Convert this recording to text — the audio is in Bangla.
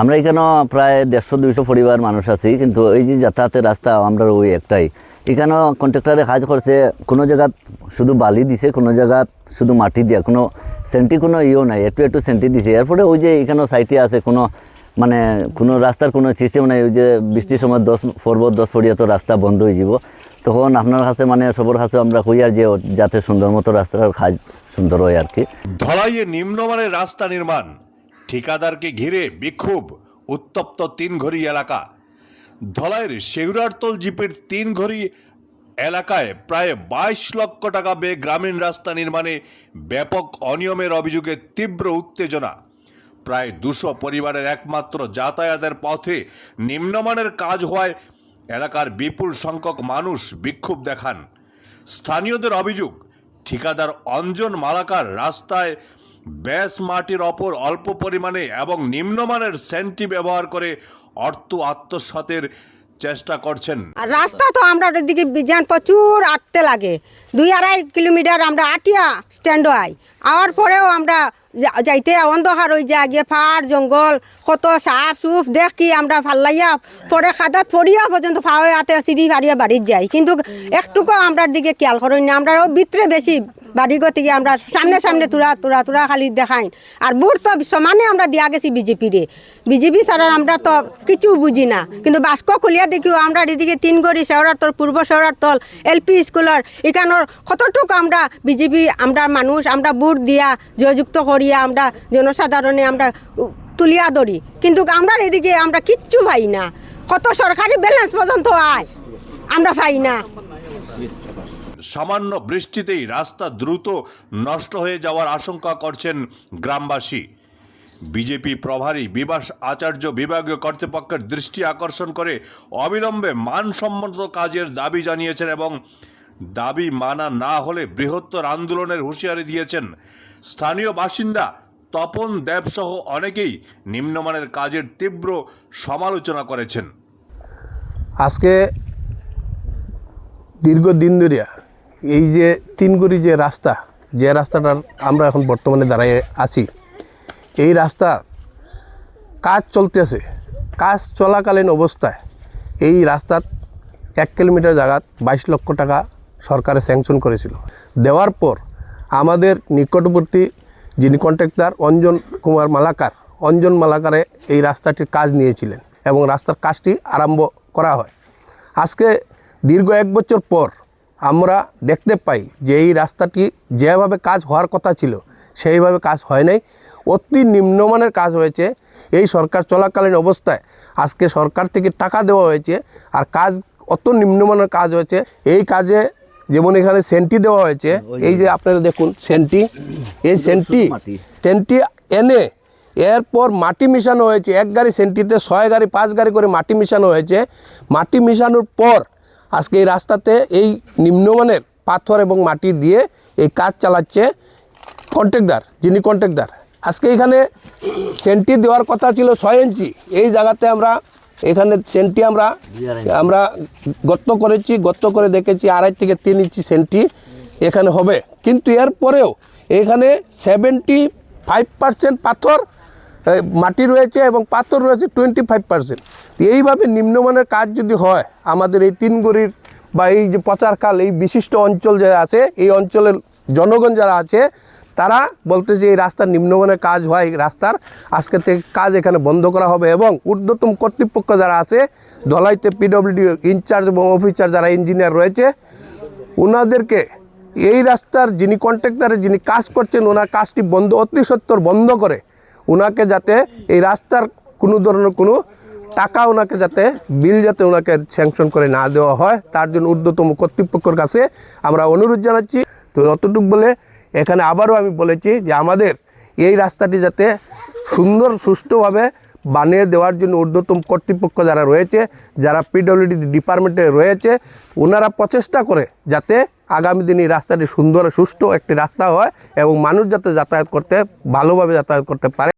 আমরা এখানে প্রায় দেড়শো, দুইশো পরিবার মানুষ আছি, কিন্তু এই যে যাতায়াতের রাস্তা আমরা ওই একটাই। এখানে কন্ট্রাক্টরে কাজ করছে, কোনো জায়গা শুধু বালি দিছে, কোনো জায়গা শুধু মাটি দিয়া, কোনো সেন্টি কোনো ইয়েও নাই, একটু একটু সেন্টি দিছে। এরপরে ওই যে এখানে সাইটে আছে, কোনো মানে কোনো রাস্তার কোনো সিস্টেম নাই, ওই যে বৃষ্টির সময় দশ পর্বত, দশ পড়িয়া তো রাস্তা বন্ধ হয়ে যাব। তখন আপনার কাছে মানে সবার কাছে আমরা কইয়ার যে যাতে সুন্দর মতো রাস্তার কাজ সুন্দর হয় আর কি। ধলাইয়ে নিম্নমানের রাস্তা নির্মাণ ঠিকাদারকে ঘিরে বিক্ষোভ, উত্তপ্ত তিনঘড়ি এলাকা। ধলাইয়ের শেগুরারতল জিপের তিনঘড়ি এলাকায় প্রায় বাইশ লক্ষ টাকা ব্যয়ে গ্রামীণ রাস্তা নির্মাণে ব্যাপক অনিয়মের অভিযোগে তীব্র উত্তেজনা। প্রায় দুশো পরিবারের একমাত্র যাতায়াতের পথে নিম্নমানের কাজ হওয়ায় এলাকার বিপুল সংখ্যক মানুষ বিক্ষোভ দেখান। স্থানীয়দের অভিযোগ, ঠিকাদার অঞ্জন মালাকার রাস্তায় ব্যাস মাটির অপর অল্প পরিমাণে এবং নিম্নমানের সেন্টি ব্যবহার করে অর্থ আত্মসাতের চেষ্টা করছেন। রাস্তা তো আমরা ওদিকে বিজান প্রচুর আটতে লাগে। দুই আড়াই কিলোমিটার আমরা আটিয়া স্ট্যান্ড আই আওয়ার পরেও আমরা যাইতে অন্ধকার হয়ে যায়, গিয়ে ফার জঙ্গল, কত সাপ সুপ দেখি আমরা ফাল্লাইয়া পরে খাদাত পড়িয়া পর্যন্ত ফাওয়ে হাতে সিঁড়ি ফাড়িয়া বাড়ির যাই। কিন্তু একটুকু আমরা দিকে খেয়াল করেন না আমরা ভিতরে বেশি বাড়ি গতিকে আমরা সামনে সামনে তুরা তুরা তুরা খালি দেখাই। আর বুট তো সমানে আমরা দিয়া গেছি বিজেপিরে বিজেপি ছাড়া আমরা তো কিছু বুঝি না। কিন্তু বাস্ক খুলিয়া দেখিও আমরা এদিকে তিন গড়ি শেওড়ার তল, পূর্ব শেওড়ার তল, এলপি স্কুলের এখানোর কতটুকু আমরা বিজেপি, আমরা মানুষ, আমরা বুট দিয়া জয়যুক্ত করিয়া আমরা জনসাধারণে আমরা তুলিয়া ধরি কিন্তু আমরা এদিকে আমরা কিচ্ছু পাই না। কত সরকারি ব্যালেন্স পর্যন্ত আয়? আমরা পাই না। সামান্য বৃষ্টিতেই রাস্তা দ্রুত নষ্ট হয়ে যাওয়ার আশঙ্কা করছেন গ্রামবাসী। বিজেপি প্রভারী বিবাস আচার্য বিভাগীয় কর্তৃপক্ষের দৃষ্টি আকর্ষণ করে অবিলম্বে মানসম্মত কাজের দাবি জানিয়েছেন এবং দাবি মানা না হলে বৃহত্তর আন্দোলনের হুঁশিয়ারি দিয়েছেন। স্থানীয় বাসিন্দা তপন দেবসহ অনেকেই নিম্নমানের কাজের তীব্র সমালোচনা করেছেন। আজকে দীর্ঘদিন ধরিয়া এই যে তিনগুড়ি যে রাস্তা, যে রাস্তাটার আমরা এখন বর্তমানে দাঁড়িয়ে আছি, এই রাস্তা কাজ চলতেছে। কাজ চলাকালীন অবস্থায় এই রাস্তার এক কিলোমিটার জায়গাত বাইশ লক্ষ টাকা সরকারে স্যাংশন করেছিল। দেওয়ার পর আমাদের নিকটবর্তী যিনি কন্ট্রাক্টর, অঞ্জন কুমার মালাকার, অঞ্জন মালাকারে এই রাস্তাটির কাজ নিয়েছিলেন এবং রাস্তার কাজটি আরম্ভ করা হয়। আজকে দীর্ঘ এক বছর পর আমরা দেখতে পাই যে এই রাস্তাটি যেভাবে কাজ হওয়ার কথা ছিল সেইভাবে কাজ হয় নাই। অতি নিম্নমানের কাজ হয়েছে। এই সরকার চলাকালীন অবস্থায় আজকে সরকার থেকে টাকা দেওয়া হয়েছে আর কাজ অত নিম্নমানের কাজ হয়েছে। এই কাজে যেমন এখানে সেন্টি দেওয়া হয়েছে এই যে আপনারা দেখুন সেন্টি এই সেন্টি। সেন্টি এনে এরপর মাটি মিশানো হয়েছে। এক গাড়ি সেন্টিতে ছয় গাড়ি পাঁচ গাড়ি করে মাটি মিশানো হয়েছে। মাটি মিশানোর পর আজকে এই রাস্তাতে এই নিম্নমানের পাথর এবং মাটি দিয়ে এই কাজ চালাচ্ছে কন্ট্রাক্টর যিনি কন্ট্রাক্টর আজকে এখানে সেন্টি দেওয়ার কথা ছিল ছয় ইঞ্চি। এই জায়গাতে আমরা, এখানে সেন্টি আমরা আমরা গর্ত করেছি, গর্ত করে দেখেছি আড়াই থেকে তিন ইঞ্চি সেন্টি এখানে হবে। কিন্তু এরপরেও এখানে সেভেন্টি ফাইভ পার্সেন্ট পাথর মাটি রয়েছে এবং পাথর রয়েছে টোয়েন্টি ফাইভ পার্সেন্ট এইভাবে নিম্নমানের কাজ যদি হয়, আমাদের এই তিনগড়ির বা এই যে পচারকাল এই বিশিষ্ট অঞ্চল যে আছে, এই অঞ্চলের জনগণ যারা আছে, তারা বলতেছে এই রাস্তার নিম্নমানের কাজ হয় রাস্তার আজকে থেকে কাজ এখানে বন্ধ করা হবে এবং ঊর্ধ্বতম কর্তৃপক্ষ যারা আছে ধলাইতে পিডব্লিউডি ইনচার্জ এবং অফিসার যারা ইঞ্জিনিয়ার রয়েছে ওনাদেরকে এই রাস্তার যিনি কন্ট্রাক্টারে যিনি কাজ করছেন ওনার কাজটি বন্ধ, অতি সত্তর বন্ধ করে ওনাকে যাতে এই রাস্তার কোনো ধরনের কোনো টাকা ওনাকে যাতে, বিল যাতে ওনাকে স্যাংশন করে না দেওয়া হয়, তার জন্য ঊর্ধ্বতম কর্তৃপক্ষের কাছে আমরা অনুরোধ জানাচ্ছি। তো অতটুকু বলে এখানে আবারও আমি বলেছি যে আমাদের এই রাস্তাটি যাতে সুন্দর, সুষ্ঠুভাবে বানিয়ে দেওয়ার জন্য ঊর্ধ্বতম কর্তৃপক্ষ যারা রয়েছে, যারা পিডব্লিউডি ডিপার্টমেন্টে রয়েছে ওনারা প্রচেষ্টা করে যাতে আগামী দিনে এই রাস্তাটি সুন্দর, সুষ্ঠু একটি রাস্তা হয় এবং মানুষ যাতে যাতায়াত করতে, ভালোভাবে যাতায়াত করতে পারে।